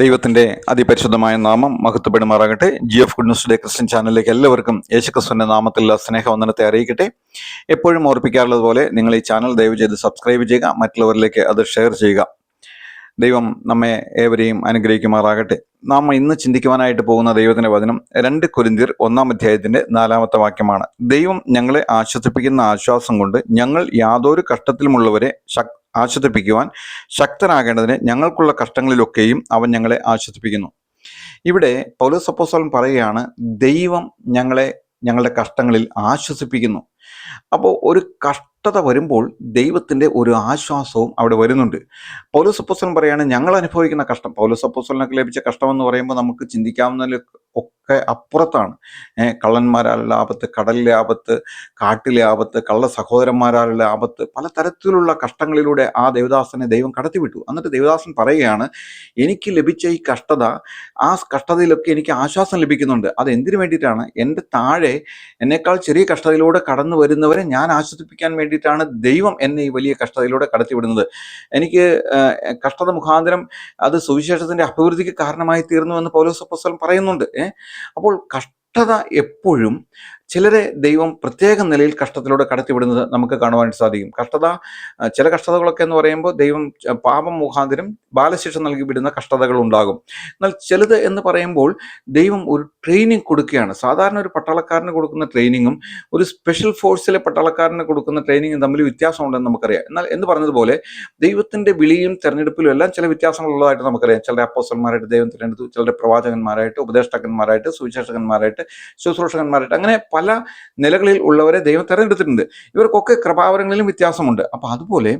ദൈവത്തിന്റെ അതിപരിശുദ്ധമായ നാമം മഹത്വപ്പെടുമാറാകട്ടെ. G F good news day Christian ചാനലിലേക്ക് എല്ലാവർക്കും യേശുക്രിസ്തുവിന്റെ നാമത്തിൽ സ്നേഹവന്ദനത്തെ അറിയിക്കട്ടെ. എപ്പോഴും ഓർപ്പിക്കാറുള്ളത് പോലെ നിങ്ങൾ ഈ ചാനൽ ദയവ് ചെയ്ത് സബ്സ്ക്രൈബ് ചെയ്യുക മറ്റുള്ളവരിലേക്ക് അത് ഷെയർ ചെയ്യുക. ദൈവം നമ്മെ ഏവരെയും അനുഗ്രഹിക്കുമാറാകട്ടെ. നാം ഇന്ന് ചിന്തിക്കുവാനായിട്ട് പോകുന്ന ദൈവത്തിന്റെ വചനം രണ്ട് കുരിന്തിർ ഒന്നാം അധ്യായത്തിന്റെ നാലാമത്തെ വാക്യമാണ്. ദൈവം ഞങ്ങളെ ആശ്വസിപ്പിക്കുന്ന ആശ്വാസം കൊണ്ട് ഞങ്ങൾ യാതൊരു കഷ്ടത്തിലുമുള്ളവരെ ആശ്വസിപ്പിക്കുവാൻ ശക്തനാകേണ്ടതിന് ഞങ്ങൾക്കുള്ള കഷ്ടങ്ങളിലൊക്കെയും അവൻ ഞങ്ങളെ ആശ്വസിപ്പിക്കുന്നു. ഇവിടെ പൗലോസ് അപ്പോസ്തലൻ പറയുകയാണ് ദൈവം ഞങ്ങളെ ഞങ്ങളുടെ കഷ്ടങ്ങളിൽ ആശ്വസിപ്പിക്കുന്നു. അപ്പോൾ ഒരു കഷ്ടത വരുമ്പോൾ ദൈവത്തിന്റെ ഒരു ആശ്വാസവും അവിടെ വരുന്നുണ്ട്. പൗലോസ് അപ്പോസ്തലൻ പറയാണ് ഞങ്ങൾ അനുഭവിക്കുന്ന കഷ്ടം. പൗലോസ് അപ്പോസ്തലനൊക്കെ ലഭിച്ച കഷ്ടം എന്ന് പറയുമ്പോൾ നമുക്ക് ചിന്തിക്കാവുന്നതിൽ ഒക്കെ അപ്പുറത്താണ്. കള്ളന്മാരാലുള്ള ആപത്ത് കടലിലെ ആപത്ത് കാട്ടിലെ ആപത്ത് കള്ള സഹോദരന്മാരാലുള്ള ആപത്ത് പല തരത്തിലുള്ള കഷ്ടങ്ങളിലൂടെ ആ ദേവദാസനെ ദൈവം കടത്തിവിട്ടു. എന്നിട്ട് ദേവദാസൻ പറയുകയാണ് എനിക്ക് ലഭിച്ച ഈ കഷ്ടത ആ കഷ്ടതയിലൊക്കെ എനിക്ക് ആശ്വാസം ലഭിക്കുന്നുണ്ട്. അത് എന്തിനു വേണ്ടിയിട്ടാണ്? എന്റെ താഴെ എന്നേക്കാൾ ചെറിയ കഷ്ടതയിലൂടെ കടന്നു വരുന്നവരെ ഞാൻ ആശ്വസിപ്പിക്കാൻ വേണ്ടിയിട്ടാണ് ദൈവം എന്നെ ഈ വലിയ കഷ്ടതയിലൂടെ കടത്തിവിടുന്നത്. എനിക്ക് കഷ്ടത മുഖാന്തരം അത് സുവിശേഷത്തിന്റെ അഭിവൃദ്ധിക്ക് കാരണമായി തീർന്നു എന്ന് പൗലോസ് പുസ്തകം പറയുന്നുണ്ട്. അപ്പോൾ കഷ്ടത എപ്പോഴും ചിലരെ ദൈവം പ്രത്യേക നിലയിൽ കഷ്ടത്തിലൂടെ കടത്തിവിടുന്നത് നമുക്ക് കാണുവാനായിട്ട് സാധിക്കും. കഷ്ടത ചില കഷ്ടതകളൊക്കെ എന്ന് പറയുമ്പോൾ ദൈവം പാപം മുഖാന്തരം ബാലശിക്ഷ നൽകി വിടുന്ന കഷ്ടതകൾ ഉണ്ടാകും. എന്നാൽ ചിലത് എന്ന് പറയുമ്പോൾ ദൈവം ഒരു ട്രെയിനിങ് കൊടുക്കുകയാണ്. സാധാരണ ഒരു പട്ടാളക്കാരന് കൊടുക്കുന്ന ട്രെയിനിങ്ങും ഒരു സ്പെഷ്യൽ ഫോഴ്സിലെ പട്ടാളക്കാരന് കൊടുക്കുന്ന ട്രെയിനിങ്ങും തമ്മിൽ വ്യത്യാസമുണ്ടെന്ന് നമുക്കറിയാം. എന്നാൽ എന്ന് പറഞ്ഞതുപോലെ ദൈവത്തിന്റെ വിളിയും തെരഞ്ഞെടുപ്പിലും എല്ലാം ചില വ്യത്യാസങ്ങളുള്ളതായിട്ട് നമുക്കറിയാം. ചിലരെ അപ്പോസ്റ്റന്മാരായിട്ട് ദൈവം തിരഞ്ഞെടുത്തു ചിലരെ പ്രവാചകന്മാരായിട്ട് ഉപദേഷ്ടാക്കന്മാരായിട്ട് സുവിശേഷകന്മാരായിട്ട് ശുശ്രൂഷകന്മാരായിട്ട് അങ്ങനെ പല നിലകളിൽ ഉള്ളവരെ ദൈവം തെരഞ്ഞെടുത്തിട്ടുണ്ട്. ഇവർക്കൊക്കെ കൃപാവരങ്ങളിലും വ്യത്യാസമുണ്ട്. അപ്പോൾ അതുപോലെ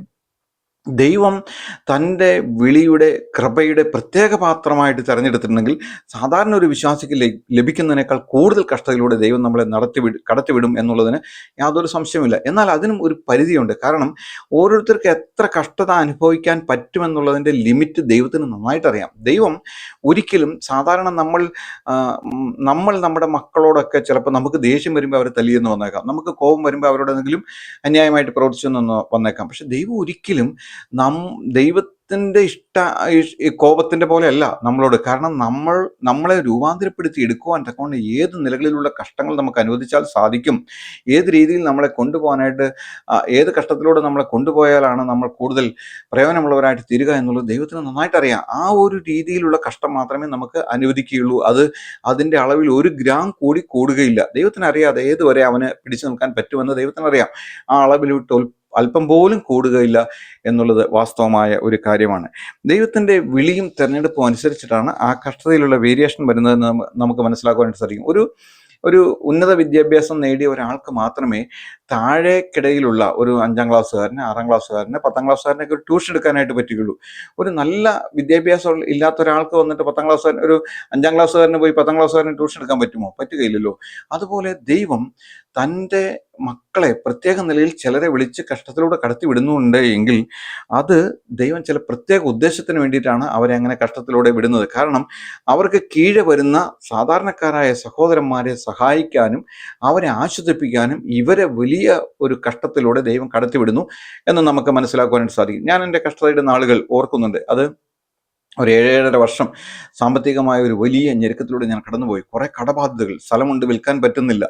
ദൈവം തന്റെ വിളിയുടെ കൃപയുടെ പ്രത്യേക പാത്രമായിട്ട് തിരഞ്ഞെടുത്തിട്ടുണ്ടെങ്കിൽ സാധാരണ ഒരു വിശ്വാസിക്ക് ലഭി- ലഭിക്കുന്നതിനേക്കാൾ കൂടുതൽ കഷ്ടതയിലൂടെ ദൈവം നമ്മളെ നടത്തി നടത്തിവിടും കടത്തിവിടും എന്നുള്ളതിന് യാതൊരു സംശയമില്ല എന്നാൽ അതിനും ഒരു പരിധിയുണ്ട്. കാരണം ഓരോരുത്തർക്ക് എത്ര കഷ്ടത അനുഭവിക്കാൻ പറ്റുമെന്നുള്ളതിന്റെ ലിമിറ്റ് ദൈവത്തിന് നന്നായിട്ടറിയാം. ദൈവം ഒരിക്കലും സാധാരണ നമ്മൾ നമ്മൾ നമ്മുടെ മക്കളോടൊക്കെ ചിലപ്പോൾ നമുക്ക് ദേഷ്യം വരുമ്പോൾ അവരെ തല്ലിയെന്ന് വന്നേക്കാം. നമുക്ക് കോപം വരുമ്പോൾ അവരോട് എന്തെങ്കിലും അന്യായമായിട്ട് പ്രവർത്തിച്ചെന്ന് വന്നേക്കാം. പക്ഷെ ദൈവം ഒരിക്കലും നം ദൈവത്തിന്റെ ഇഷ്ട കോപത്തിന്റെ പോലെയല്ല നമ്മളോട്. കാരണം നമ്മൾ നമ്മളെ രൂപാന്തരപ്പെടുത്തി എടുക്കുവാൻ തക്കവണ്ണം ഏത് നിലകളിലുള്ള കഷ്ടങ്ങൾ നമുക്ക് അനുവദിച്ചാൽ സാധിക്കും. ഏത് രീതിയിൽ നമ്മളെ കൊണ്ടുപോകാനായിട്ട് ഏത് കഷ്ടത്തിലൂടെ നമ്മളെ കൊണ്ടുപോയാലാണ് നമ്മൾ കൂടുതൽ പ്രയോജനമുള്ളവരായിട്ട് തീരുക എന്നുള്ളത് ദൈവത്തിന് നന്നായിട്ട് അറിയാം ആ ഒരു രീതിയിലുള്ള കഷ്ടം മാത്രമേ നമുക്ക് അനുവദിക്കുകയുള്ളൂ. അത് അതിന്റെ അളവിൽ ഒരു ഗ്രാം കൂടി കൂടുകയില്ല. ദൈവത്തിന് അറിയാതെ ഏതുവരെ അവന് പിടിച്ചു നിൽക്കാൻ പറ്റുമെന്ന് ദൈവത്തിനറിയാം. ആ അളവിൽ വിട്ട് അല്പം പോലും കൂടുകയില്ല എന്നുള്ളത് വാസ്തവമായ ഒരു കാര്യമാണ്. ദൈവത്തിന്റെ വിളിയും തിരഞ്ഞെടുപ്പും അനുസരിച്ചിട്ടാണ് ആ കഷ്ടതയിലുള്ള വേരിയേഷൻ വരുന്നതെന്ന് നമുക്ക് മനസ്സിലാക്കുവാനായിട്ട് സാധിക്കും. ഒരു ഒരു ഉന്നത വിദ്യാഭ്യാസം നേടിയ ഒരാൾക്ക് മാത്രമേ താഴേക്കിടയിലുള്ള ഒരു അഞ്ചാം ക്ലാസ്സുകാരന് ആറാം ക്ലാസ്സുകാരന് പത്താം ക്ലാസ്സുകാരനൊക്കെ ഒരു ട്യൂഷൻ എടുക്കാനായിട്ട് പറ്റുകയുള്ളൂ. ഒരു നല്ല വിദ്യാഭ്യാസം ഇല്ലാത്ത ഒരാൾക്ക് വന്നിട്ട് പത്താം ക്ലാസ്സുകാരൻ ഒരു അഞ്ചാം ക്ലാസ്സുകാരന് പോയി പത്താം ക്ലാസ്സുകാരന് ട്യൂഷൻ എടുക്കാൻ പറ്റുമോ? പറ്റുകയില്ലല്ലോ. അതുപോലെ ദൈവം തന്റെ മക്കളെ പ്രത്യേക നിലയിൽ ചിലരെ വിളിച്ച് കഷ്ടത്തിലൂടെ കടത്തി വിടുന്നുണ്ട് എങ്കിൽ അത് ദൈവം ചില പ്രത്യേക ഉദ്ദേശത്തിന് വേണ്ടിയിട്ടാണ് അവരെ അങ്ങനെ കഷ്ടത്തിലൂടെ വിടുന്നത്. കാരണം അവർക്ക് കീഴെ വരുന്ന സാധാരണക്കാരായ സഹോദരന്മാരെ സഹായിക്കാനും അവരെ ആശ്വസിപ്പിക്കാനും ഇവരെ വലിയ ഒരു കഷ്ടത്തിലൂടെ ദൈവം കടത്തിവിടുന്നു എന്ന് നമുക്ക് മനസ്സിലാക്കുവാനായിട്ട് സാധിക്കും. ഞാൻ എന്റെ കഷ്ടതയുടെ നാളുകൾ ഓർക്കുന്നുണ്ട്. അത് ഒരു ഏഴേഴര വർഷം സാമ്പത്തികമായ ഒരു വലിയ ഞെരുക്കത്തിലൂടെ ഞാൻ കടന്നുപോയി. കുറേ കടബാധ്യതകൾ സ്ഥലമുണ്ട് വിൽക്കാൻ പറ്റുന്നില്ല.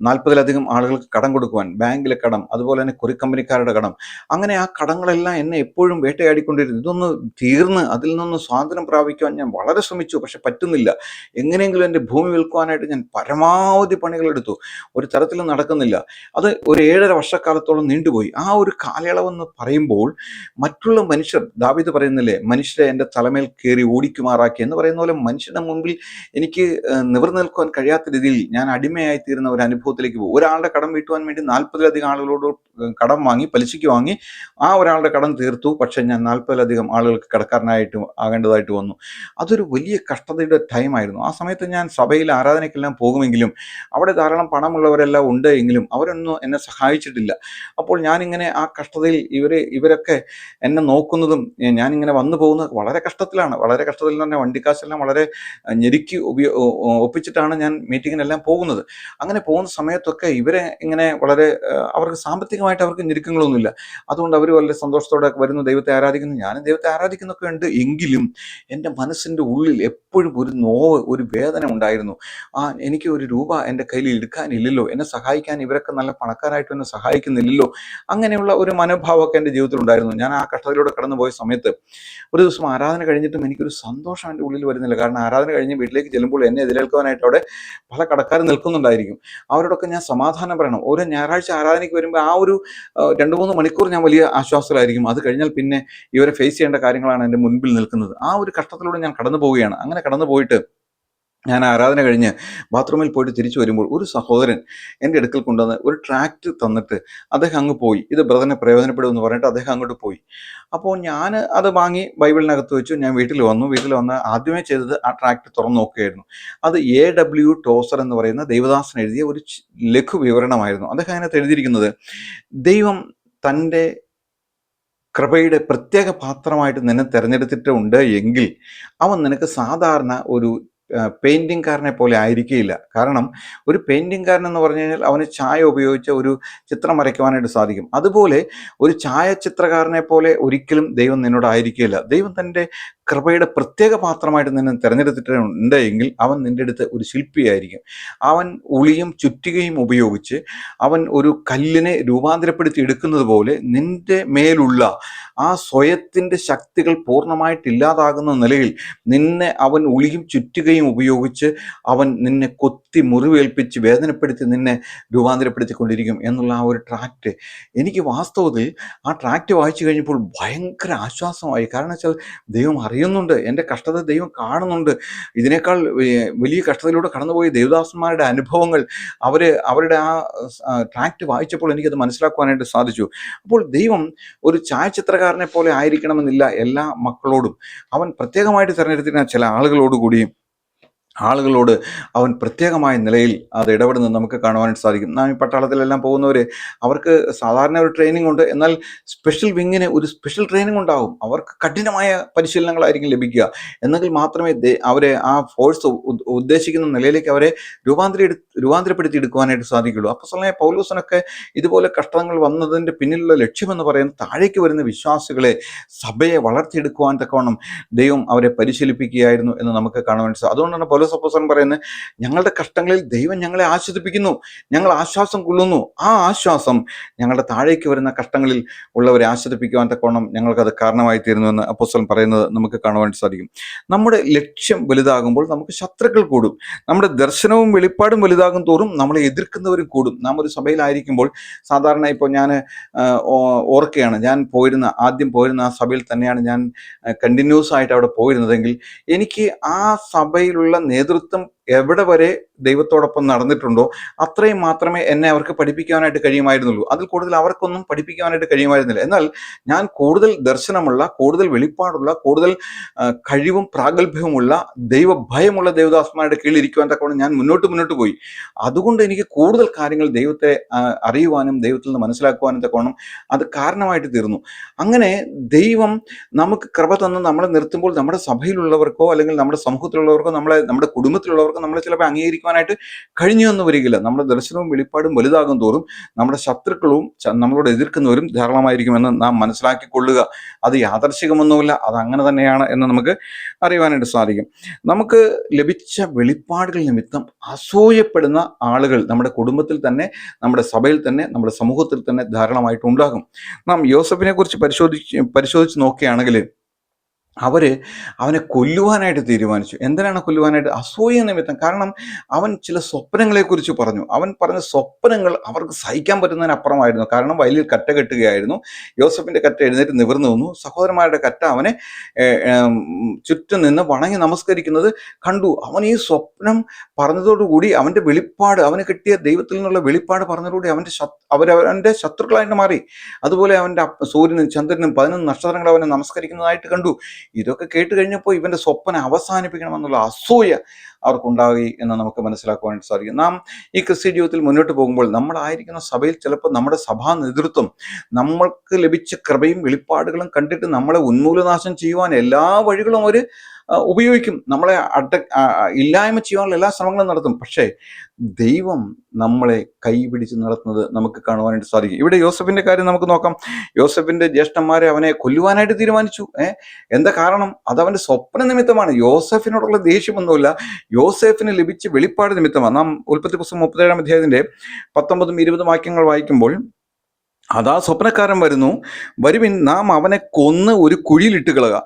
നാൽപ്പതിലധികം ആളുകൾക്ക് കടം കൊടുക്കുവാൻ ബാങ്കിലെ കടം അതുപോലെ തന്നെ കുറിക്കമ്പനിക്കാരുടെ കടം. അങ്ങനെ ആ കടങ്ങളെല്ലാം എന്നെ എപ്പോഴും വേട്ടയാടിക്കൊണ്ടിരുന്നു. ഇതൊന്ന് തീർന്ന് അതിൽ നിന്ന് സ്വാതന്ത്ര്യം പ്രാപിക്കുവാൻ ഞാൻ വളരെ ശ്രമിച്ചു പക്ഷെ പറ്റുന്നില്ല. എങ്ങനെയെങ്കിലും എന്റെ ഭൂമി വിൽക്കുവാനായിട്ട് ഞാൻ പരമാവധി പണികളെടുത്തു. ഒരു തരത്തിലും നടക്കുന്നില്ല. അത് ഒരു ഏഴര വർഷക്കാലത്തോളം നീണ്ടുപോയി. ആ ഒരു കാലയളവെന്ന് പറയുമ്പോൾ മറ്റുള്ള മനുഷ്യർ ദാവീദ് പറയുന്നില്ലേ മനുഷ്യരെ എന്റെ തലമേൽ കയറി ഓടിക്കുമാറാക്കി എന്ന് പറയുന്ന പോലെ മനുഷ്യരുടെ മുമ്പിൽ എനിക്ക് നിവർന്നിൽക്കുവാൻ നിവർന്നു നിൽക്കുവാൻ കഴിയാത്ത രീതിയിൽ ഞാൻ അടിമയായി തീരുന്ന ഒരു അനുഭവത്തിലേക്ക് പോകും. ഒരാളുടെ കടം വീട്ടുവാൻ വേണ്ടി നാൽപ്പതിലധികം ആളുകളോട് കടം വാങ്ങി പലിശയ്ക്ക് വാങ്ങി ആ ഒരാളുടെ കടം തീർത്തു. പക്ഷെ ഞാൻ നാൽപ്പതിലധികം ആളുകൾക്ക് കടക്കാരനായിട്ട് ആകേണ്ടതായിട്ട് വന്നു. അതൊരു വലിയ കഷ്ടതയുടെ ടൈമായിരുന്നു ആ സമയത്ത് ഞാൻ സഭയിൽ ആരാധനയ്ക്കെല്ലാം പോകുമെങ്കിലും അവിടെ ധാരാളം പണമുള്ളവരെല്ലാം ഉണ്ട് എങ്കിലും അവരൊന്നും എന്നെ സഹായിച്ചിട്ടില്ല. അപ്പോൾ ഞാനിങ്ങനെ ആ കഷ്ടതയിൽ ഇവരെ ഇവരൊക്കെ എന്നെ നോക്കുന്നതും ഞാനിങ്ങനെ വന്നു പോകുന്നത് വളരെ കഷ്ടത്തിലാണ് കഷ്ടത്തിലാണ് വളരെ കഷ്ടത്തിൽ തന്നെ വണ്ടിക്കാശെല്ലാം വളരെ ഞെരുക്കി ഉപയോ ഒപ്പിച്ചിട്ടാണ് ഞാൻ മീറ്റിങ്ങിനെല്ലാം പോകുന്നത്. അങ്ങനെ പോകുന്ന സമയത്തൊക്കെ ഇവരെ ഇങ്ങനെ വളരെ അവർക്ക് സാമ്പത്തികമായിട്ട് അവർക്ക് ഞെരുക്കങ്ങളൊന്നുമില്ല. അതുകൊണ്ട് അവർ വളരെ സന്തോഷത്തോടെ വരുന്നു ദൈവത്തെ ആരാധിക്കുന്നു. ഞാനും ദൈവത്തെ ആരാധിക്കുന്നൊക്കെ ഉണ്ട്. എങ്കിലും എന്റെ മനസ്സിന്റെ ഉള്ളിൽ എപ്പോഴും ഒരു നോവ് ഒരു വേദന ഉണ്ടായിരുന്നു. ആ എനിക്ക് ഒരു രൂപ എന്റെ കയ്യിൽ എടുക്കാനില്ലല്ലോ. എന്നെ സഹായിക്കാൻ ഇവരൊക്കെ നല്ല പണക്കാരായിട്ട് എന്നെ സഹായിക്കുന്നില്ലല്ലോ. അങ്ങനെയുള്ള ഒരു മനോഭാവമൊക്കെ എന്റെ ജീവിതത്തിൽ ഉണ്ടായിരുന്നു ഞാൻ ആ കഷ്ടതയിലൂടെ കടന്നുപോയ സമയത്ത് ഒരു ദിവസം ആരാധന കഴിഞ്ഞിട്ടും എനിക്കൊരു സന്തോഷം എന്റെ ഉള്ളിൽ വരുന്നില്ല. കാരണം ആരാധന കഴിഞ്ഞ് വീട്ടിലേക്ക് ചെല്ലുമ്പോൾ എന്നെ എതിരേൽക്കുവാനായിട്ട് അവിടെ പല കടക്കാരും നിൽക്കുന്നുണ്ടായിരിക്കും. അവരോടൊക്കെ ഞാൻ സമാധാനം പറയണം. ഓരോ ഞായറാഴ്ച ആരാധനയ്ക്ക് വരുമ്പോൾ ആ ഒരു രണ്ട് മൂന്ന് മണിക്കൂർ ഞാൻ വലിയ ആശ്വാസത്തിലായിരിക്കും. അത് കഴിഞ്ഞാൽ പിന്നെ ഇവരെ ഫേസ് ചെയ്യേണ്ട കാര്യങ്ങളാണ് എന്റെ മുൻപിൽ നിൽക്കുന്നത്. ആ ഒരു കഷ്ടത്തിലൂടെ ഞാൻ കടന്നു പോവുകയാണ് അങ്ങനെ കടന്നു പോയിട്ട് ഞാൻ ആരാധന കഴിഞ്ഞ് ബാത്റൂമിൽ പോയിട്ട് തിരിച്ചു വരുമ്പോൾ ഒരു സഹോദരൻ എന്റെ അടുക്കൽ കൊണ്ടുവന്ന് ഒരു ട്രാക്റ്റ് തന്നിട്ട് അദ്ദേഹം അങ്ങ് പോയി. ഇത് ബ്രദറിനെ പ്രയോജനപ്പെടും എന്ന് പറഞ്ഞിട്ട് അദ്ദേഹം അങ്ങോട്ട് പോയി. അപ്പോൾ ഞാൻ അത് വാങ്ങി ബൈബിളിനകത്ത് വെച്ചു. ഞാൻ വീട്ടിൽ വന്നു. വീട്ടിൽ വന്ന് ആദ്യമേ ചെയ്തത് ആ ട്രാക്റ്റ് തുറന്നു നോക്കുകയായിരുന്നു. അത് എ ഡബ്ല്യു ടോസർ എന്ന് പറയുന്ന ദൈവദാസൻ എഴുതിയ ഒരു ലഘു വിവരണമായിരുന്നു. അദ്ദേഹം അതിനകത്ത് എഴുതിയിരിക്കുന്നത് ദൈവം തന്റെ കൃപയുടെ പ്രത്യേക പാത്രമായിട്ട് നിന്നെ തിരഞ്ഞെടുത്തിട്ടുണ്ട് എങ്കിൽ അവൻ നിനക്ക് സാധാരണ ഒരു പെയിന്റിങ്കാരനെ പോലെ ആയിരിക്കില്ല കാരണം ഒരു പെയിന്റിങ്കാരൻ എന്ന് പറഞ്ഞു കഴിഞ്ഞാൽ അവന് ചായ ഉപയോഗിച്ച് ഒരു ചിത്രം വരയ്ക്കുവാനായിട്ട് സാധിക്കും. അതുപോലെ ഒരു ഛായാചിത്രകാരനെ പോലെ ഒരിക്കലും ദൈവം നിന്നോട് ആയിരിക്കില്ല ദൈവം തന്റെ കൃപയുടെ പ്രത്യേക പാത്രമായിട്ട് നിന്നെ തിരഞ്ഞെടുത്തിട്ടുണ്ട് എങ്കിൽ അവൻ നിന്റെ അടുത്ത് ഒരു ശില്പിയായിരിക്കും. അവൻ ഉളിയും ചുറ്റികയും ഉപയോഗിച്ച് അവൻ ഒരു കല്ലിനെ രൂപാന്തരപ്പെടുത്തി എടുക്കുന്നത് പോലെ നിന്റെ മേലുള്ള ആ സ്വയത്തിന്റെ ശക്തികൾ പൂർണമായിട്ട് ഇല്ലാതാകുന്ന നിലയിൽ നിന്നെ അവൻ ഉളിയും ചുറ്റികയും ഉപയോഗിച്ച് അവൻ നിന്നെ കൊത്തി മുറിവേൽപ്പിച്ച് വേദനപ്പെടുത്തി നിന്നെ രൂപാന്തരപ്പെടുത്തിക്കൊണ്ടിരിക്കും എന്നുള്ള ആ ഒരു ട്രാക്റ്റ് എനിക്ക് വാസ്തവത്തിൽ ആ ട്രാക്റ്റ് വായിച്ചു കഴിഞ്ഞപ്പോൾ ഭയങ്കര ആശ്വാസമായി. കാരണം വെച്ചാൽ ദൈവം അറിയുന്നുണ്ട് എന്റെ കഷ്ടത ദൈവം കാണുന്നുണ്ട്. ഇതിനേക്കാൾ വലിയ കഷ്ടതയിലൂടെ കടന്നുപോയ ദേവദാസന്മാരുടെ അനുഭവങ്ങൾ അവർ അവരുടെ ആ ട്രാക്റ്റ് വായിച്ചപ്പോൾ എനിക്കത് മനസ്സിലാക്കുവാനായിട്ട് സാധിച്ചു. അപ്പോൾ ദൈവം ഒരു ഛായാചിത്രകാരനെ പോലെ ആയിരിക്കണമെന്നില്ല എല്ലാ മക്കളോടും. അവൻ പ്രത്യേകമായിട്ട് തിരഞ്ഞെടുത്തിരുന്ന ചില ആളുകളോട് കൂടിയും ആളുകളോട് അവൻ പ്രത്യേകമായ നിലയിൽ അത് ഇടപെടുന്നത് നമുക്ക് കാണുവാനായിട്ട് സാധിക്കും. നാം ഈ പട്ടാളത്തിലെല്ലാം പോകുന്നവർ അവർക്ക് സാധാരണ ഒരു ട്രെയിനിങ് ഉണ്ട്. എന്നാൽ സ്പെഷ്യൽ വിങ്ങിന് ഒരു സ്പെഷ്യൽ ട്രെയിനിങ് ഉണ്ടാകും അവർക്ക് കഠിനമായ പരിശീലനങ്ങളായിരിക്കും ലഭിക്കുക. എന്നെങ്കിൽ മാത്രമേ അവരെ ആ ഫോഴ്സ് ഉദ്ദേശിക്കുന്ന നിലയിലേക്ക് അവരെ രൂപാന്തര രൂപാന്തരപ്പെടുത്തി എടുക്കുവാനായിട്ട് സാധിക്കുള്ളൂ. അപ്പോൾ സമയം പൗലൂസനൊക്കെ ഇതുപോലെ കഷ്ടങ്ങൾ വന്നതിന്റെ പിന്നിലുള്ള ലക്ഷ്യമെന്ന് പറയുന്നത് താഴേക്ക് വരുന്ന വിശ്വാസികളെ സഭയെ വളർത്തിയെടുക്കുവാൻ തക്കവണ്ണം ദൈവം അവരെ പരിശീലിപ്പിക്കുകയായിരുന്നു എന്ന് നമുക്ക് കാണുവാൻ സാധിക്കും അതുകൊണ്ടാണ് പൗലോസ് അപ്പോസ്തലൻ പറയുന്നത് ഞങ്ങളുടെ കഷ്ടങ്ങളിൽ ദൈവം ഞങ്ങളെ ആശ്വസിപ്പിക്കുന്നു ഞങ്ങൾ ആശ്വാസം കൊള്ളുന്നു. ആ ആശ്വാസം ഞങ്ങളുടെ താഴേക്ക് വരുന്ന കഷ്ടങ്ങളിൽ ഉള്ളവരെ ആശ്വസിപ്പിക്കുവാൻ തക്കോണം ഞങ്ങൾക്കത് കാരണമായി തീരുന്നു എന്ന് അപ്പോസ്തലൻ പറയുന്നത് നമുക്ക് കാണുവാൻ സാധിക്കും. നമ്മുടെ ലക്ഷ്യം വലുതാകുമ്പോൾ നമുക്ക് ശത്രുക്കൾ കൂടും. നമ്മുടെ ദർശനവും വെളിപ്പാടും വലുതാകും തോറും നമ്മളെ എതിർക്കുന്നവരും കൂടും. നാം ഒരു സഭയിലായിരിക്കുമ്പോൾ സാധാരണ ഇപ്പോൾ ഞാൻ ഓർക്കുകയാണ്. ഞാൻ പോയിരുന്ന ആദ്യം പോയിരുന്ന ആ സഭയിൽ തന്നെയാണ് ഞാൻ കണ്ടിന്യൂസ് ആയിട്ട് അവിടെ പോയിരുന്നതെങ്കിൽ എനിക്ക് ആ സഭയിലുള്ള നേതൃത്വം എവിടെ വരെ ദൈവത്തോടൊപ്പം നടന്നിട്ടുണ്ടോ അത്രയും മാത്രമേ എന്നെ അവർക്ക് പഠിപ്പിക്കാനായിട്ട് കഴിയുമായിരുന്നുള്ളൂ. അതിൽ കൂടുതൽ അവർക്കൊന്നും പഠിപ്പിക്കാനായിട്ട് കഴിയുമായിരുന്നില്ല. എന്നാൽ ഞാൻ കൂടുതൽ ദർശനമുള്ള കൂടുതൽ വെളിപ്പാടുള്ള കൂടുതൽ കഴിവും പ്രാഗൽഭ്യവുമുള്ള ദൈവഭയമുള്ള ദൈവദാസന്മാരുടെ കീഴിൽ ഇരിക്കുവാൻ തക്കവണ്ണം ഞാൻ മുന്നോട്ട് മുന്നോട്ട് പോയി. അതുകൊണ്ട് എനിക്ക് കൂടുതൽ കാര്യങ്ങൾ ദൈവത്തെ അറിയുവാനും ദൈവത്തിൽ നിന്ന് മനസ്സിലാക്കുവാനും തക്കവണ്ണം അത് കാരണമായിട്ട് തീർന്നു. അങ്ങനെ ദൈവം നമുക്ക് കൃപ തന്ന് നമ്മളെ നിർത്തുമ്പോൾ നമ്മുടെ സഭയിലുള്ളവർക്കോ അല്ലെങ്കിൽ നമ്മുടെ സമൂഹത്തിലുള്ളവർക്കോ നമ്മളെ നമ്മുടെ കുടുംബത്തിലുള്ളവർക്കോ നമ്മൾ ചിലപ്പോൾ അംഗീകരിക്കുവാനായിട്ട് കഴിഞ്ഞു എന്ന് വരികില്ല. നമ്മുടെ ദർശനവും വെളിപ്പാടും വലുതാകും തോറും നമ്മുടെ ശത്രുക്കളും നമ്മളോട് എതിർക്കുന്നവരും ധാരാളമായിരിക്കുമെന്ന് നാം മനസ്സിലാക്കിക്കൊള്ളുക. അത് യാദർശികമൊന്നുമില്ല അത് അങ്ങനെ തന്നെയാണ് എന്ന് നമുക്ക് അറിയുവാനായിട്ട് സാധിക്കും. നമുക്ക് ലഭിച്ച വെളിപ്പാടുകൾ നിമിത്തം അസൂയപ്പെടുന്ന ആളുകൾ നമ്മുടെ കുടുംബത്തിൽ തന്നെ നമ്മുടെ സഭയിൽ തന്നെ നമ്മുടെ സമൂഹത്തിൽ തന്നെ ധാരാളമായിട്ട് ഉണ്ടാകും. നാം യോസഫിനെ കുറിച്ച് പരിശോധിച്ച് പരിശോധിച്ച് നോക്കുകയാണെങ്കിൽ അവർ അവനെ കൊല്ലുവാനായിട്ട് തീരുമാനിച്ചു. എന്തിനാണ് കൊല്ലുവാനായിട്ട്? അസൂയ നിമിത്തം. കാരണം അവൻ ചില സ്വപ്നങ്ങളെക്കുറിച്ച് പറഞ്ഞു. അവൻ പറഞ്ഞ സ്വപ്നങ്ങൾ അവർക്ക് സഹിക്കാൻ പറ്റുന്നതിനപ്പുറമായിരുന്നു. കാരണം വയലിൽ കറ്റ കെട്ടുകയായിരുന്നു. യോസഫിന്റെ കറ്റ എഴുന്നേറ്റ് നിവർന്നു വന്നു സഹോദരന്മാരുടെ കറ്റ അവനെ ചുറ്റും നിന്ന് വണങ്ങി നമസ്കരിക്കുന്നത് കണ്ടു. അവൻ ഈ സ്വപ്നം പറഞ്ഞതോടുകൂടി അവന്റെ വെളിപ്പാട് അവന് കിട്ടിയ ദൈവത്തിൽ നിന്നുള്ള വെളിപ്പാട് പറഞ്ഞതോടുകൂടി അവന്റെ അവരവന്റെ ശത്രുക്കളായിട്ട് മാറി. അതുപോലെ അവന്റെ സൂര്യനും ചന്ദ്രനും പതിനൊന്ന് നക്ഷത്രങ്ങൾ അവനെ നമസ്കരിക്കുന്നതായിട്ട് കണ്ടു. ഇതൊക്കെ കേട്ട് കഴിഞ്ഞപ്പോൾ ഇവന്റെ സ്വപ്നം അവസാനിപ്പിക്കണമെന്നുള്ള അസൂയ അവർക്കുണ്ടായി എന്ന് നമുക്ക് മനസ്സിലാക്കുവാൻ സാധിക്കും. നാം ഈ ക്രിസ്ത്യ ജീവിതത്തിൽ മുന്നോട്ട് പോകുമ്പോൾ നമ്മളായിരിക്കുന്ന സഭയിൽ ചിലപ്പോൾ നമ്മുടെ സഭാ നേതൃത്വം നമ്മൾക്ക് ലഭിച്ച കൃപയും വെളിപ്പാടുകളും കണ്ടിട്ട് നമ്മളെ ഉന്മൂലനാശം ചെയ്യുവാൻ എല്ലാ വഴികളും അവർ ഉപയോഗിക്കും. നമ്മളെ അഡ ഇല്ലായ്മ ചെയ്യാനുള്ള എല്ലാ ശ്രമങ്ങളും നടത്തും. പക്ഷേ ദൈവം നമ്മളെ കൈപിടിച്ച് നടത്തുന്നത് നമുക്ക് കാണുവാനായിട്ട് സാധിക്കും. ഇവിടെ യോസഫിന്റെ കാര്യം നമുക്ക് നോക്കാം. യോസഫിന്റെ ജ്യേഷ്ഠന്മാരെ അവനെ കൊല്ലുവാനായിട്ട് തീരുമാനിച്ചു. ഏഹ് എന്താ കാരണം? അത് അവന്റെ സ്വപ്ന നിമിത്തമാണ്. യോസഫിനോടുള്ള ദേഷ്യമൊന്നുമില്ല. യോസഫിന് ലഭിച്ച വെളിപ്പാട് നിമിത്തമാണ്. നാം ഉൽപ്പത്തി പുസ്തകം മുപ്പത്തേഴാം അധ്യായത്തിന്റെ പത്തൊമ്പതും ഇരുപതും വാക്യങ്ങൾ വായിക്കുമ്പോൾ അതാ സ്വപ്നക്കാരൻ വരുന്നു. വരുവിൻ നാം അവനെ കൊന്ന് ഒരു കുഴിയിലിട്ട് കളക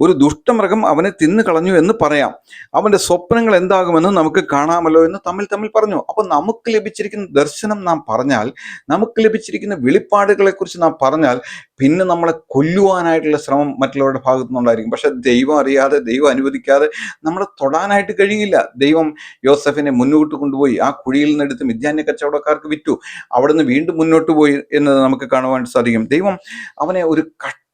ഒരു ദുഷ്ടമൃഗം അവനെ തിന്നു കളഞ്ഞു എന്ന് പറയാം. അവന്റെ സ്വപ്നങ്ങൾ എന്താകുമെന്ന് നമുക്ക് കാണാമല്ലോ എന്ന് തമ്മിൽ തമ്മിൽ പറഞ്ഞു. അപ്പൊ നമുക്ക് ലഭിച്ചിരിക്കുന്ന ദർശനം നാം പറഞ്ഞാൽ നമുക്ക് ലഭിച്ചിരിക്കുന്ന വെളിപ്പാടുകളെ കുറിച്ച് നാം പറഞ്ഞാൽ പിന്നെ നമ്മളെ കൊല്ലുവാനായിട്ടുള്ള ശ്രമം മറ്റുള്ളവരുടെ ഭാഗത്തു നിന്നുണ്ടായിരിക്കും പക്ഷെ ദൈവം അറിയാതെ ദൈവം അനുവദിക്കാതെ നമ്മളെ തൊടാനായിട്ട് കഴിയില്ല ദൈവം യോസഫിനെ മുന്നോട്ട് കൊണ്ടുപോയി. ആ കുഴിയിൽ നിന്നെടുത്ത് മിഥ്യാന്യ കച്ചവടക്കാർക്ക് വിറ്റു. അവിടുന്ന് വീണ്ടും മുന്നോട്ട് പോയി എന്നത് നമുക്ക് കാണുവാൻ സാധിക്കും. ദൈവം അവനെ ഒരു കഷ്ടതയിലൂടെ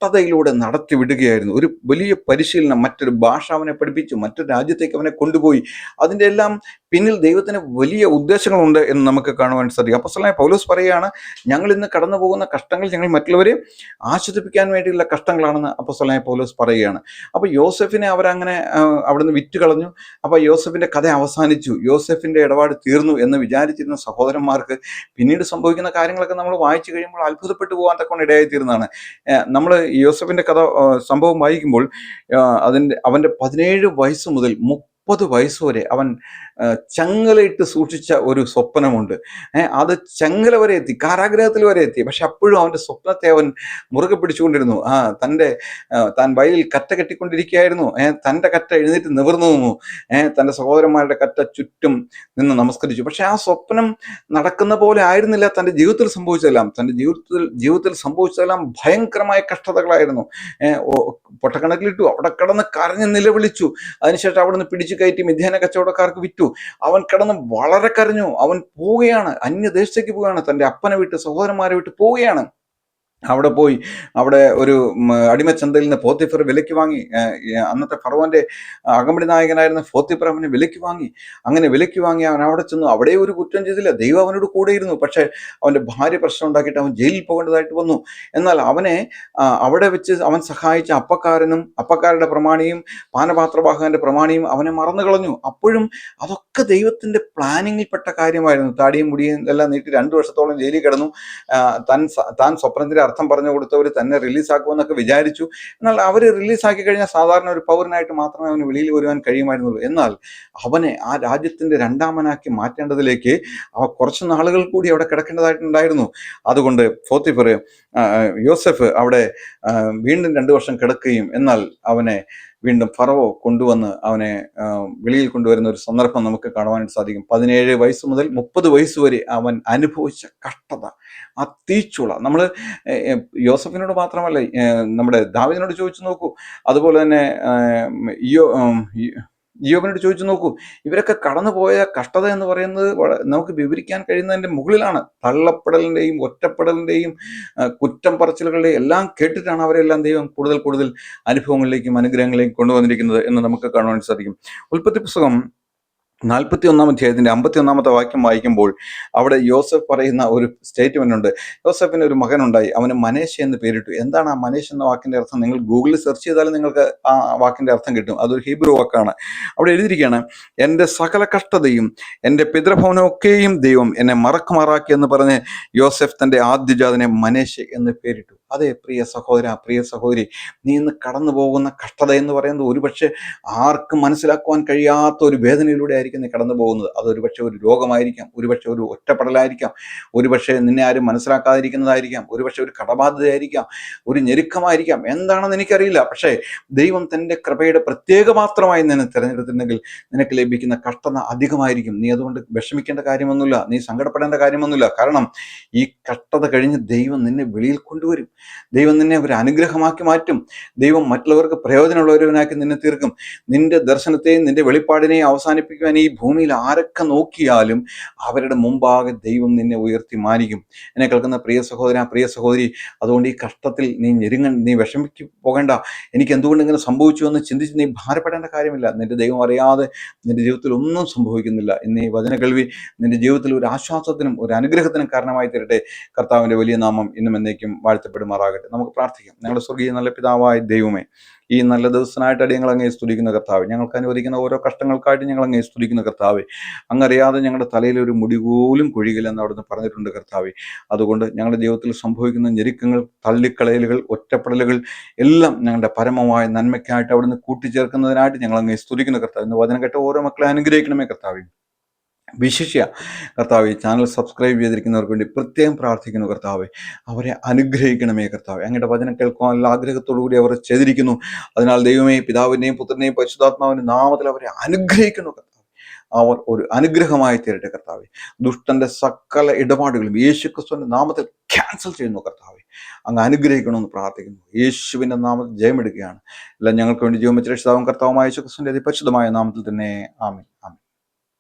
നടത്തി വിടുകയായിരുന്നു ഒരു വലിയ പരിശീലനം മറ്റൊരു ഭാഷ അവനെ പഠിപ്പിച്ചു മറ്റൊരു രാജ്യത്തേക്ക് അവനെ കൊണ്ടുപോയി. അതിന്റെ എല്ലാം പിന്നിൽ ദൈവത്തിന് വലിയ ഉദ്ദേശങ്ങളുണ്ട് എന്ന് നമുക്ക് കാണുവാൻ സാധിക്കും. അപ്പോസ്തലനായ പൗലോസ് പറയുകയാണ് ഞങ്ങൾ ഇന്ന് കടന്നു പോകുന്ന കഷ്ടങ്ങൾ ഞങ്ങൾ മറ്റുള്ളവരെ ആശ്വസിപ്പിക്കാൻ വേണ്ടിയുള്ള കഷ്ടങ്ങളാണെന്ന് അപ്പോസ്തലനായ പൗലോസ് പറയുകയാണ്. അപ്പോൾ യോസഫിനെ അവരങ്ങനെ അവിടുന്ന് വിറ്റ് കളഞ്ഞു അപ്പോൾ യോസഫിന്റെ കഥ അവസാനിച്ചു. യോസഫിന്റെ ഇടപാട് തീർന്നു എന്ന് വിചാരിച്ചിരുന്ന സഹോദരന്മാർക്ക് പിന്നീട് സംഭവിക്കുന്ന കാര്യങ്ങളൊക്കെ നമ്മൾ വായിച്ചു കഴിയുമ്പോൾ അത്ഭുതപ്പെട്ടു പോകാൻ തക്കൊണ്ട് ഇടയായി തീർന്നതാണ് നമ്മൾ യോസഫിന്റെ കഥ സംഭവം വായിക്കുമ്പോൾ അതിന്റെ അവന്റെ പതിനേഴ് വയസ്സ് മുതൽ മുപ്പത് വയസ്സ് വരെ അവൻ ചങ്ങലയിട്ട് സൂക്ഷിച്ച ഒരു സ്വപ്നമുണ്ട്. അത് ചങ്ങല വരെ എത്തി കാരാഗ്രഹത്തിൽ വരെ എത്തി. പക്ഷെ അപ്പോഴും അവന്റെ സ്വപ്നത്തെ അവൻ മുറുകെ പിടിച്ചുകൊണ്ടിരുന്നു. ആ തന്റെ താൻ വയലിൽ കറ്റ കെട്ടിക്കൊണ്ടിരിക്കുകയായിരുന്നു. തന്റെ കറ്റ എഴുന്നേറ്റ് നിവർന്നു നിന്നു. തന്റെ സഹോദരന്മാരുടെ കറ്റ ചുറ്റും നിന്ന് നമസ്കരിച്ചു. പക്ഷെ ആ സ്വപ്നം നടക്കുന്ന പോലെ ആയിരുന്നില്ല തന്റെ ജീവിതത്തിൽ സംഭവിച്ചതെല്ലാം. തന്റെ ജീവിതത്തിൽ ജീവിതത്തിൽ സംഭവിച്ചതെല്ലാം ഭയങ്കരമായ കഷ്ടതകളായിരുന്നു. പൊട്ടക്കണക്കിലിട്ടു അവിടെ കിടന്ന് കരഞ്ഞ് നിലവിളിച്ചു. അതിനുശേഷം അവിടെ നിന്ന് പിടിച്ചു കയറ്റി മിഥ്യാന കച്ചവടക്കാർക്ക് വിറ്റു. അവൻ കിടന്ന് വളരെ കരഞ്ഞു. അവൻ പോവുകയാണ്. അന്യദേശത്തേക്ക് പോവുകയാണ്. തന്റെ അപ്പനെ വിട്ട് സഹോദരന്മാരെ വിട്ട് പോവുകയാണ്. അവിടെ പോയി അവിടെ ഒരു അടിമച്ചന്തയിൽ നിന്ന് ഫോത്തിഫർ വിലയ്ക്ക് വാങ്ങി അന്നത്തെ ഫറോന്റെ അകമ്പടി നായകനായിരുന്ന ഫോത്തിഫർ അവനെ വിലയ്ക്ക് വാങ്ങി. അങ്ങനെ വിലയ്ക്ക് വാങ്ങി അവൻ അവിടെ ചെന്നു. അവിടെ ഒരു കുറ്റം ചെയ്തില്ല. ദൈവം അവനോട് കൂടെയിരുന്നു. പക്ഷേ അവന്റെ ഭാര്യ പ്രശ്നം ഉണ്ടാക്കിയിട്ട് അവൻ ജയിലിൽ പോകേണ്ടതായിട്ട് വന്നു. എന്നാൽ അവനെ അവിടെ വെച്ച് അവൻ സഹായിച്ച അപ്പക്കാരനും അപ്പക്കാരുടെ പ്രമാണിയും പാനപാത്രവാഹകന്റെ പ്രമാണിയും അവനെ മറന്നു കളഞ്ഞു. അപ്പോഴും അതൊക്കെ ദൈവത്തിന്റെ പ്ലാനിങ്ങിൽപ്പെട്ട കാര്യമായിരുന്നു. താടിയും മുടിയും എല്ലാം നീട്ടി രണ്ടു വർഷത്തോളം ജയിലിൽ കിടന്നു. താൻ താൻ സ്വപ്നത്തിന്റെ അർത്ഥം പറഞ്ഞു കൊടുത്തവർ തന്നെ റിലീസാക്കുമെന്നൊക്കെ വിചാരിച്ചു. എന്നാൽ അവർ റിലീസാക്കി കഴിഞ്ഞാൽ സാധാരണ ഒരു പൗരനായിട്ട് മാത്രമേ അവന് വെളിയിൽ വരുവാൻ കഴിയുമായിരുന്നുള്ളൂ. എന്നാൽ അവനെ ആ രാജ്യത്തിന്റെ രണ്ടാമനാക്കി മാറ്റേണ്ടതിലേക്ക് അവ കുറച്ച് നാളുകൾ കൂടി അവിടെ കിടക്കേണ്ടതായിട്ടുണ്ടായിരുന്നു. അതുകൊണ്ട് ഫോത്തിഫർ യോസഫ് അവിടെ വീണ്ടും രണ്ടു വർഷം കിടക്കുകയും എന്നാൽ അവനെ വീണ്ടും ഫറവോ കൊണ്ടുവന്ന് അവനെ വെളിയിൽ കൊണ്ടുവരുന്ന ഒരു സന്ദർഭം നമുക്ക് കാണുവാനായിട്ട് സാധിക്കും. പതിനേഴ് വയസ്സ് മുതൽ മുപ്പത് വയസ്സ് വരെ അവൻ അനുഭവിച്ച കഷ്ടത ആ തീച്ചുള നമ്മൾ യോസഫിനോട് മാത്രമല്ല നമ്മുടെ ദാവിദിനോട് ചോദിച്ചു നോക്കൂ. അതുപോലെ തന്നെ ആ, ഇയ്യോബിനോട് ചോദിച്ചു നോക്കൂ ഇവരൊക്കെ കടന്നുപോയ കഷ്ടത എന്ന് പറയുന്നത് നമുക്ക് വിവരിക്കാൻ കഴിയുന്നതിന്റെ മുകളിലാണ്. തള്ളപ്പെടലിന്റെയും ഒറ്റപ്പെടലിന്റെയും കുറ്റം പറച്ചിലുകളുടെയും എല്ലാം കേട്ടിട്ടാണ് അവരെല്ലാം ദൈവം കൂടുതൽ കൂടുതൽ അനുഭവങ്ങളിലേക്കും അനുഗ്രഹങ്ങളിലേക്കും കൊണ്ടുവന്നിരിക്കുന്നത് എന്ന് നമുക്ക് കാണുവാൻ സാധിക്കും. ഉൽപ്പത്തി പുസ്തകം നാൽപ്പത്തി ഒന്നാം അധ്യായത്തിന്റെ അമ്പത്തി ഒന്നാമത്തെ വാക്യം വായിക്കുമ്പോൾ അവിടെ യോസഫ് പറയുന്ന ഒരു സ്റ്റേറ്റ്മെന്റ് ഉണ്ട്. യോസഫിന് ഒരു മകനുണ്ടായി. അവന് മനേഷ് എന്ന് പേരിട്ടു. എന്താണ് ആ മനേഷ് എന്ന വാക്കിന്റെ അർത്ഥം? നിങ്ങൾ ഗൂഗിളിൽ സെർച്ച് ചെയ്താലും നിങ്ങൾക്ക് ആ വാക്കിന്റെ അർത്ഥം കിട്ടും. അതൊരു ഹീബ്രു വാക്കാണ്. അവിടെ എഴുതിയിരിക്കുകയാണ് എന്റെ സകല കഷ്ടതയും എന്റെ പിതൃഭവനമൊക്കെയും ദൈവം എന്നെ മറക്കുമാറാക്കി എന്ന് പറഞ്ഞ് യോസഫ് തന്റെ ആദ്യജാതനെ മനേഷ് എന്ന് പേരിട്ടു. അതെ പ്രിയ സഹോദര പ്രിയ സഹോദരി നീ ഇന്ന് കടന്നു പോകുന്ന കഷ്ടത എന്ന് പറയുന്നത് ഒരുപക്ഷെ ആർക്കും മനസ്സിലാക്കുവാൻ കഴിയാത്ത ഒരു വേദനയിലൂടെ ആയിരിക്കും നീ കടന്നു പോകുന്നത് അത് ഒരുപക്ഷെ ഒരു രോഗമായിരിക്കാം ഒരുപക്ഷെ ഒരു ഒറ്റപ്പെടലായിരിക്കാം ഒരുപക്ഷെ നിന്നെ ആരും മനസ്സിലാക്കാതിരിക്കുന്നതായിരിക്കാം ഒരുപക്ഷെ ഒരു കടബാധ്യതയായിരിക്കാം ഒരു ഞെരുക്കമായിരിക്കാം. എന്താണെന്ന് എനിക്കറിയില്ല. പക്ഷേ ദൈവം തന്റെ കൃപയുടെ പ്രത്യേക മാത്രമായി നിന്നെ തിരഞ്ഞെടുത്തിട്ടുണ്ടെങ്കിൽ നിനക്ക് ലഭിക്കുന്ന കഷ്ടത അധികമായിരിക്കും. നീ അതുകൊണ്ട് വിഷമിക്കേണ്ട കാര്യമൊന്നുമില്ല. നീ സങ്കടപ്പെടേണ്ട കാര്യമൊന്നുമില്ല. കാരണം ഈ കഷ്ടത കഴിഞ്ഞ് ദൈവം നിന്നെ വെളിയിൽ കൊണ്ടുവരും. ദൈവം നിന്നെ ഒരു അനുഗ്രഹമാക്കി മാറ്റും. ദൈവം മറ്റുള്ളവർക്ക് പ്രയോജനമുള്ളവരവനാക്കി നിന്നെ തീർക്കും. നിന്റെ ദർശനത്തെയും നിന്റെ വെളിപ്പാടിനെയും അവസാനിപ്പിക്കുവാൻ ഈ ഭൂമിയിൽ ആരൊക്കെ നോക്കിയാലും അവരുടെ മുമ്പാകെ ദൈവം നിന്നെ ഉയർത്തി മാനിക്കും. എന്നെ കേൾക്കുന്ന പ്രിയ സഹോദര പ്രിയ സഹോദരി അതുകൊണ്ട് ഈ കഷ്ടത്തിൽ നീ ഞെരുങ്ങ നീ വിഷമിക്ക് പോകേണ്ട. എനിക്ക് എന്തുകൊണ്ട് ഇങ്ങനെ സംഭവിച്ചു എന്ന് ചിന്തിച്ച് നീ ഭാരപ്പെടേണ്ട കാര്യമില്ല. നിന്റെ ദൈവം അറിയാതെ നിന്റെ ജീവിതത്തിൽ ഒന്നും സംഭവിക്കുന്നില്ല. ഇന്ന് ഈ വചന കേൾവി നിന്റെ ജീവിതത്തിൽ ഒരു ആശ്വാസത്തിനും ഒരു അനുഗ്രഹത്തിനും കാരണമായി തരട്ടെ കർത്താവിന്റെ വലിയ നാമം ഇന്നും എന്നേക്കും വാഴ്ത്തപ്പെടുമാറാകട്ടെ നമുക്ക് പ്രാർത്ഥിക്കാം. ഞങ്ങളുടെ സ്വർഗീയ നല്ല പിതാവായ ദൈവമേ ഈ നല്ല ദിവസമായിട്ട് ഞങ്ങൾ അങ്ങേ സ്തുതിക്കുന്ന കർത്താവ് ഞങ്ങൾക്ക് അനുവദിക്കുന്ന ഓരോ കഷ്ടങ്ങൾക്കായിട്ട് ഞങ്ങൾ അങ്ങേ സ്തുതിക്കുന്ന കർത്താവ് അങ്ങറിയാതെ ഞങ്ങളുടെ തലയിൽ ഒരു മുടി പോലും കൊഴികില്ലെന്ന് അവിടുന്ന് പറഞ്ഞിട്ടുണ്ട് കർത്താവ്. അതുകൊണ്ട് ഞങ്ങളുടെ ജീവിതത്തിൽ സംഭവിക്കുന്ന ഞെരുക്കങ്ങൾ തള്ളിക്കളയലുകൾ ഒറ്റപ്പെടലുകൾ എല്ലാം ഞങ്ങളുടെ പരമമായ നന്മയ്ക്കായിട്ട് അവിടുന്ന് കൂട്ടിച്ചേർക്കുന്നതിനായിട്ട് ഞങ്ങൾ അങ്ങേ സ്തുതിക്കുന്ന കർത്താവ്. എന്ന് വചനം കേട്ട ഓരോ മക്കളെ അനുഗ്രഹിക്കണമേ കർത്താവ്. വിശിഷ്യ കർത്താവ് ഈ ചാനൽ സബ്സ്ക്രൈബ് ചെയ്തിരിക്കുന്നവർക്ക് വേണ്ടി പ്രത്യേകം പ്രാർത്ഥിക്കുന്നു കർത്താവ്. അവരെ അനുഗ്രഹിക്കണമേ കർത്താവ്. അങ്ങയുടെ വചനം കേൾക്കുവാനുള്ള ആഗ്രഹത്തോടു കൂടി അവർ ചെയ്തിരിക്കുന്നു. അതിനാൽ ദൈവമേ പിതാവിന്റെയും പുത്രനെയും പരിശുദ്ധാത്മാവിന്റെ നാമത്തിൽ അവരെ അനുഗ്രഹിക്കുന്നു കർത്താവ്. അവർ ഒരു അനുഗ്രഹമായി തീരട്ടെ കർത്താവ്. ദുഷ്ടന്റെ സകല ഇടപാടുകളും യേശുക്രിസ്തുവിന്റെ നാമത്തിൽ ക്യാൻസൽ ചെയ്യുന്നു കർത്താവ്. അങ്ങ് അനുഗ്രഹിക്കണമെന്ന് പ്രാർത്ഥിക്കുന്നു. യേശുവിന്റെ നാമത്തിൽ ജയമെടുക്കുകയാണ്. എല്ലാം ഞങ്ങൾക്ക് വേണ്ടി ജീവൻ വെച്ച രക്ഷിതാവും കർത്താവുമായ യേശു ക്രിസ്തുവിന്റെ അതിപരിശുദ്ധമായ നാമത്തിൽ തന്നെ. ആമി ആമേൻ.